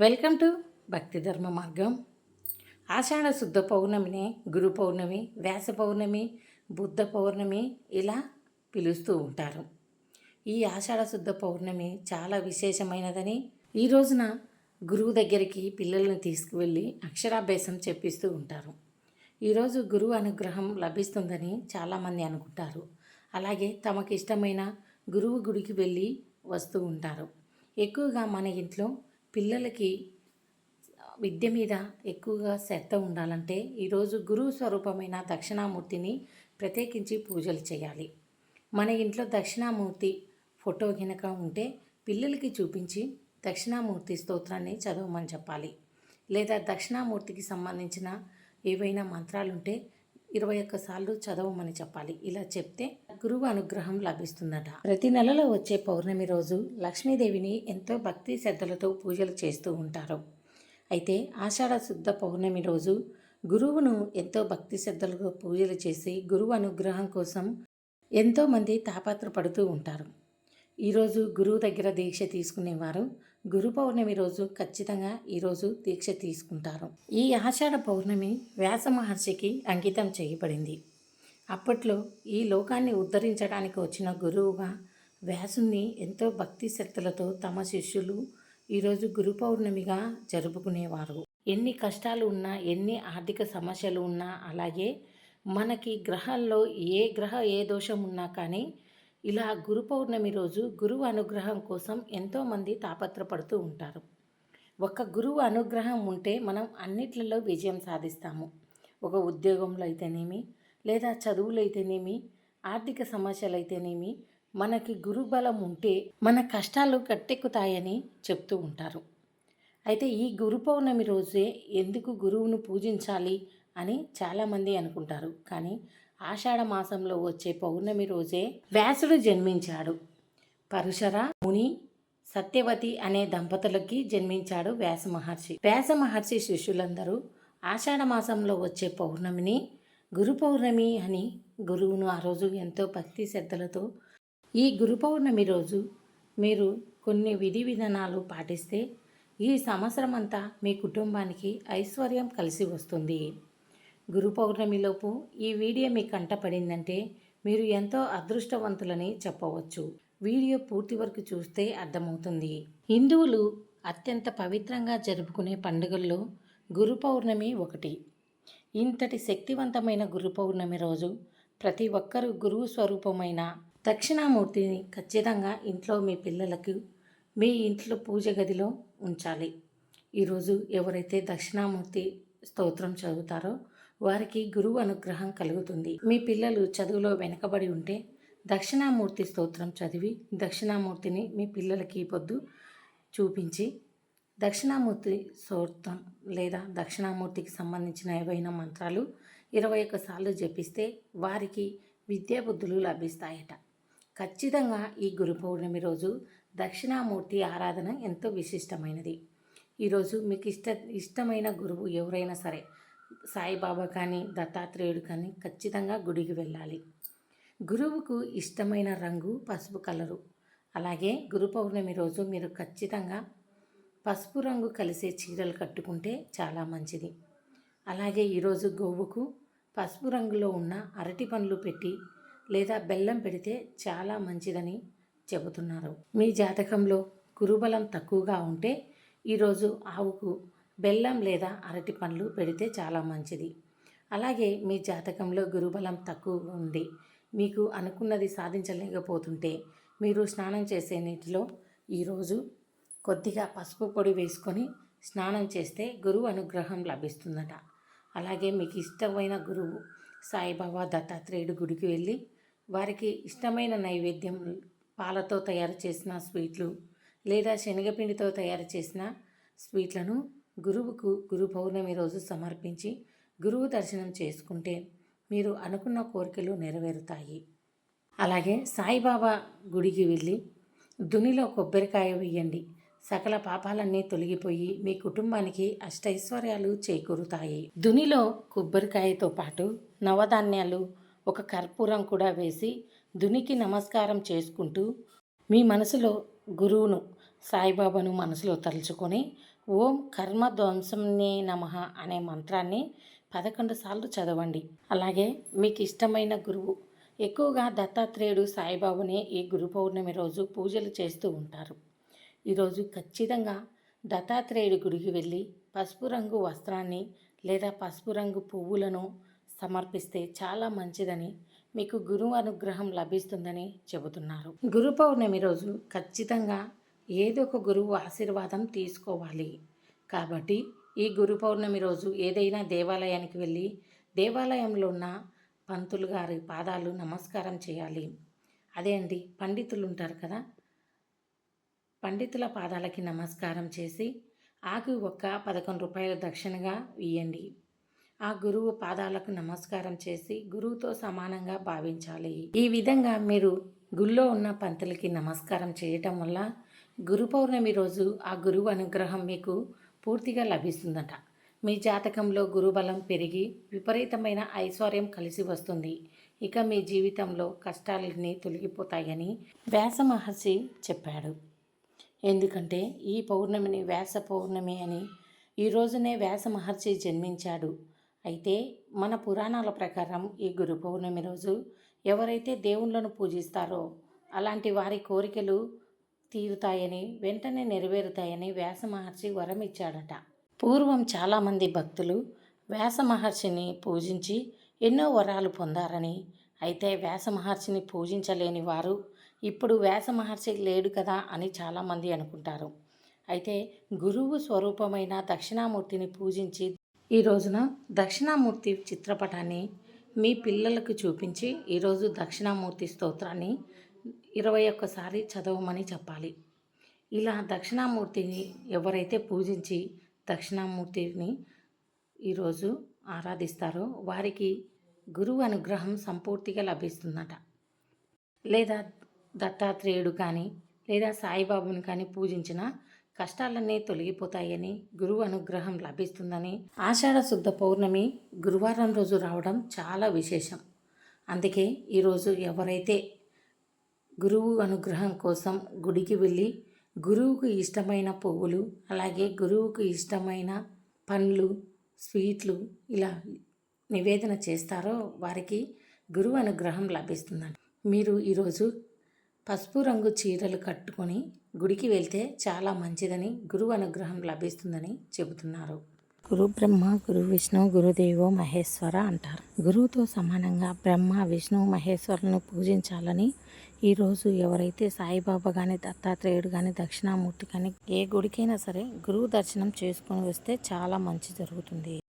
Welcome to భక్తి ధర్మ మార్గం. ఆషాఢ శుద్ధ పౌర్ణమిని గురు పౌర్ణమి వ్యాస పౌర్ణమి బుద్ధ పౌర్ణమి ఇలా పిలుస్తూ ఉంటారు. ఈ ఆషాఢ శుద్ధ పౌర్ణమి చాలా విశేషమైనదని ఈ రోజున గురువు దగ్గరికి పిల్లల్ని తీసుకువెళ్ళి అక్షరాభ్యాసం చెప్పిస్తూ ఉంటారు. ఈరోజు గురువు అనుగ్రహం లభిస్తుందని చాలామంది అనుకుంటారు. అలాగే తమకు ఇష్టమైన గురువు గుడికి వెళ్ళి వస్తూ ఉంటారు. ఎక్కువగా మన ఇంట్లో పిల్లలకి విద్య మీద ఎక్కువగా శ్రద్ధ ఉండాలంటే ఈరోజు గురువు స్వరూపమైన దక్షిణామూర్తిని ప్రత్యేకించి పూజలు చేయాలి. మన ఇంట్లో దక్షిణామూర్తి ఫోటో గినక ఉంటే పిల్లలకి చూపించి దక్షిణామూర్తి స్తోత్రాన్ని చదవమని చెప్పాలి. లేదా దక్షిణామూర్తికి సంబంధించిన ఏవైనా మంత్రాలుంటే ఇరవై ఒక్క సార్లు చదవమని చెప్పాలి. ఇలా చెప్తే గురువు అనుగ్రహం లభిస్తుందట. ప్రతి నెలలో వచ్చే పౌర్ణమి రోజు లక్ష్మీదేవిని ఎంతో భక్తి శ్రద్ధలతో పూజలు చేస్తూ ఉంటారు. అయితే ఆషాఢ శుద్ధ పౌర్ణమి రోజు గురువును ఎంతో భక్తి శ్రద్ధలతో పూజలు చేసి గురువు అనుగ్రహం కోసం ఎంతోమంది తాపత్రపడుతూ ఉంటారు. ఈరోజు గురువు దగ్గర దీక్ష తీసుకునేవారు గురు పౌర్ణమి రోజు ఖచ్చితంగా ఈరోజు దీక్ష తీసుకుంటారు. ఈ ఆషాఢ పౌర్ణమి వ్యాస మహర్షికి అంకితం చేయబడింది. అప్పట్లో ఈ లోకాన్ని ఉద్ధరించడానికి వచ్చిన గురువుగా వ్యాసుని ఎంతో భక్తి శ్రద్ధలతో తమ శిష్యులు ఈరోజు గురు పౌర్ణమిగా జరుపుకునేవారు. ఎన్ని కష్టాలు ఉన్నా ఎన్ని ఆర్థిక సమస్యలు ఉన్నా అలాగే మనకి గ్రహాల్లో ఏ గ్రహ ఏ దోషం ఉన్నా కానీ ఇలా గురు పౌర్ణమి రోజు గురువు అనుగ్రహం కోసం ఎంతోమంది తాపత్రపడుతూ ఉంటారు. ఒక గురువు అనుగ్రహం ఉంటే మనం అన్నిట్లలో విజయం సాధిస్తాము. ఒక ఉద్యోగంలో అయితేనేమి లేదా చదువులు అయితేనేమి ఆర్థిక సమస్యలు అయితేనేమి మనకి గురుబలం ఉంటే మన కష్టాలు కట్టెక్కుతాయని చెప్తూ ఉంటారు. అయితే ఈ గురు పౌర్ణమి రోజే ఎందుకు గురువును పూజించాలి అని చాలామంది అనుకుంటారు. కానీ ఆషాఢ మాసంలో వచ్చే పౌర్ణమి రోజే వ్యాసుడు జన్మించాడు. పరుశర ముని సత్యవతి అనే దంపతులకి జన్మించాడు వ్యాస మహర్షి. వ్యాస మహర్షి శిష్యులందరూ ఆషాఢ మాసంలో వచ్చే పౌర్ణమిని గురు పౌర్ణమి అని గురువును ఆ రోజు ఎంతో భక్తి శ్రద్ధలతో ఈ గురు పౌర్ణమి రోజు మీరు కొన్ని విధి విధానాలు పాటిస్తే ఈ సంవత్సరం అంతా మీ కుటుంబానికి ఐశ్వర్యం కలిసి వస్తుంది. గురు పౌర్ణమిలోపు ఈ వీడియో మీకు కంటపడిందంటే మీరు ఎంతో అదృష్టవంతులని చెప్పవచ్చు. వీడియో పూర్తి వరకు చూస్తే అర్థమవుతుంది. హిందువులు అత్యంత పవిత్రంగా జరుపుకునే పండుగల్లో గురు పౌర్ణమి ఒకటి. ఇంతటి శక్తివంతమైన గురు పౌర్ణమి రోజు ప్రతి ఒక్కరూ గురువు స్వరూపమైన దక్షిణామూర్తిని ఖచ్చితంగా ఇంట్లో మీ పిల్లలకు మీ ఇంట్లో పూజ గదిలో ఉంచాలి. ఈరోజు ఎవరైతే దక్షిణామూర్తి స్తోత్రం చదువుతారో వారికి గురువు అనుగ్రహం కలుగుతుంది. మీ పిల్లలు చదువులో వెనకబడి ఉంటే దక్షిణామూర్తి స్తోత్రం చదివి దక్షిణామూర్తిని మీ పిల్లలకి పొద్దు చూపించి దక్షిణామూర్తి స్తోత్రం లేదా దక్షిణామూర్తికి సంబంధించిన ఏవైనా మంత్రాలు ఇరవై ఒక్కసార్లు జపిస్తే వారికి విద్యాబుద్ధులు లభిస్తాయట. ఖచ్చితంగా ఈ గురు పౌర్ణమి రోజు దక్షిణామూర్తి ఆరాధన ఎంతో విశిష్టమైనది. ఈరోజు మీకు ఇష్ట ఇష్టమైన గురువు ఎవరైనా సరే సాయిబాబా కానీ దత్తాత్రేయుడు కానీ ఖచ్చితంగా గుడికి వెళ్ళాలి. గురువుకు ఇష్టమైన రంగు పసుపు కలరు. అలాగే గురు పౌర్ణమి రోజు మీరు ఖచ్చితంగా పసుపు రంగు కలిసే చీరలు కట్టుకుంటే చాలా మంచిది. అలాగే ఈరోజు గోవుకు పసుపు రంగులో ఉన్న అరటి పండ్లు పెట్టి లేదా బెల్లం పెడితే చాలా మంచిదని చెబుతున్నారు. మీ జాతకంలో గురుబలం తక్కువగా ఉంటే ఈరోజు ఆవుకు బెల్లం లేదా అరటి పండ్లు పెడితే చాలా మంచిది. అలాగే మీ జాతకంలో గురుబలం తక్కువ ఉంది మీకు అనుకున్నది సాధించలేకపోతుంటే మీరు స్నానం చేసే నీటిలో ఈరోజు కొద్దిగా పసుపు పొడి వేసుకొని స్నానం చేస్తే గురువు అనుగ్రహం లభిస్తుందట. అలాగే మీకు ఇష్టమైన గురువు సాయిబాబా దత్తాత్రేయుడు గుడికి వెళ్ళి వారికి ఇష్టమైన నైవేద్యం పాలతో తయారు చేసిన స్వీట్లు లేదా శనగపిండితో తయారు చేసిన స్వీట్లను గురువుకు గురు పౌర్ణమి రోజు సమర్పించి గురువు దర్శనం చేసుకుంటే మీరు అనుకున్న కోరికలు నెరవేరుతాయి. అలాగే సాయిబాబా గుడికి వెళ్ళి దునిలో కొబ్బరికాయ వేయండి. సకల పాపాలన్నీ తొలగిపోయి మీ కుటుంబానికి అష్టైశ్వర్యాలు చేకూరుతాయి. దునిలో కొబ్బరికాయతో పాటు నవధాన్యాలు ఒక కర్పూరం కూడా వేసి దునికి నమస్కారం చేసుకుంటూ మీ మనసులో గురువును సాయిబాబాను మనసులో తలుచుకొని ఓం కర్మ కర్మధ్వంసంనే నమ అనే మంత్రాన్ని పదకొండు సార్లు చదవండి. అలాగే మీకు ఇష్టమైన గురువు ఎక్కువగా దత్తాత్రేయుడు సాయిబాబునే ఈ గురు పౌర్ణమి రోజు పూజలు చేస్తూ ఉంటారు. ఈరోజు ఖచ్చితంగా దత్తాత్రేయుడి గుడికి వెళ్ళి పసుపు రంగు వస్త్రాన్ని లేదా పసుపు రంగు పువ్వులను సమర్పిస్తే చాలా మంచిదని మీకు గురువు అనుగ్రహం లభిస్తుందని చెబుతున్నారు. గురు పౌర్ణమి రోజు ఖచ్చితంగా ఏదో ఒక గురువు ఆశీర్వాదం తీసుకోవాలి. కాబట్టి ఈ గురు పౌర్ణమి రోజు ఏదైనా దేవాలయానికి వెళ్ళి దేవాలయంలో ఉన్న పంతులు గారి పాదాలు నమస్కారం చేయాలి. అదే అండి పండితులు ఉంటారు కదా? పండితుల పాదాలకి నమస్కారం చేసి ఆకు ఒక్క పదకొండు రూపాయలు దక్షిణగా ఇయ్యండి. ఆ గురువు పాదాలకు నమస్కారం చేసి గురువుతో సమానంగా భావించాలి. ఈ విధంగా మీరు గుళ్ళో ఉన్న పంతులకి నమస్కారం చేయటం వల్ల గురు పౌర్ణమి రోజు ఆ గురువు అనుగ్రహం మీకు పూర్తిగా లభిస్తుందట. మీ జాతకంలో గురుబలం పెరిగి విపరీతమైన ఐశ్వర్యం కలిసి వస్తుంది. ఇక మీ జీవితంలో కష్టాలన్నీ తొలగిపోతాయని వ్యాస మహర్షి చెప్పాడు. ఎందుకంటే ఈ పౌర్ణమిని వ్యాస పౌర్ణమి అని ఈ రోజునే వ్యాస మహర్షి జన్మించాడు. అయితే మన పురాణాల ప్రకారం ఈ గురు పౌర్ణమి రోజు ఎవరైతే దేవుళ్ళను పూజిస్తారో అలాంటి వారి కోరికలు తీరుతాయని వెంటనే నెరవేరుతాయని వ్యాస మహర్షి వరం ఇచ్చాడట పూర్వం చాలామంది భక్తులు వ్యాస మహర్షిని పూజించి ఎన్నో వరాలు పొందారని అయితే వ్యాస మహర్షిని పూజించలేని వారు ఇప్పుడు వ్యాస మహర్షి లేడు కదా అని చాలామంది అనుకుంటారు. అయితే గురువు స్వరూపమైన దక్షిణామూర్తిని పూజించి ఈ రోజున దక్షిణామూర్తి చిత్రపటాన్ని మీ పిల్లలకు చూపించి ఈరోజు దక్షిణామూర్తి స్తోత్రాన్ని ఇరవై ఒక్కసారి చదవమని చెప్పాలి. ఇలా దక్షిణామూర్తిని ఎవరైతే పూజించి దక్షిణామూర్తిని ఈరోజు ఆరాధిస్తారో వారికి గురువు అనుగ్రహం సంపూర్తిగా లభిస్తుందట. లేదా దత్తాత్రేయుడు కానీ లేదా సాయిబాబుని కానీ పూజించిన కష్టాలన్నీ తొలగిపోతాయని గురువు అనుగ్రహం లభిస్తుందని ఆషాఢ శుద్ధ పౌర్ణమి గురువారం రోజు రావడం చాలా విశేషం. అందుకే ఈరోజు ఎవరైతే గురువు అనుగ్రహం కోసం గుడికి వెళ్ళి గురువుకు ఇష్టమైన పువ్వులు అలాగే గురువుకు ఇష్టమైన పండ్లు స్వీట్లు ఇలా నివేదన చేస్తారో వారికి గురువు అనుగ్రహం లభిస్తుందండి మీరు ఈరోజు పసుపు రంగు చీరలు కట్టుకొని గుడికి వెళ్తే చాలా మంచిదని గురువు అనుగ్రహం లభిస్తుందని చెబుతున్నారు. గురు బ్రహ్మ గురు విష్ణు గురుదేవో మహేశ్వర అంటారు. గురువుతో సమానంగా బ్రహ్మ విష్ణు మహేశ్వరులను పూజించాలని ఈరోజు ఎవరైతే సాయిబాబా కానీ దత్తాత్రేయుడు కానీ దక్షిణామూర్తి కానీ ఏ గుడికైనా సరే గురువు దర్శనం చేసుకొని వస్తే చాలా మంచి జరుగుతుంది.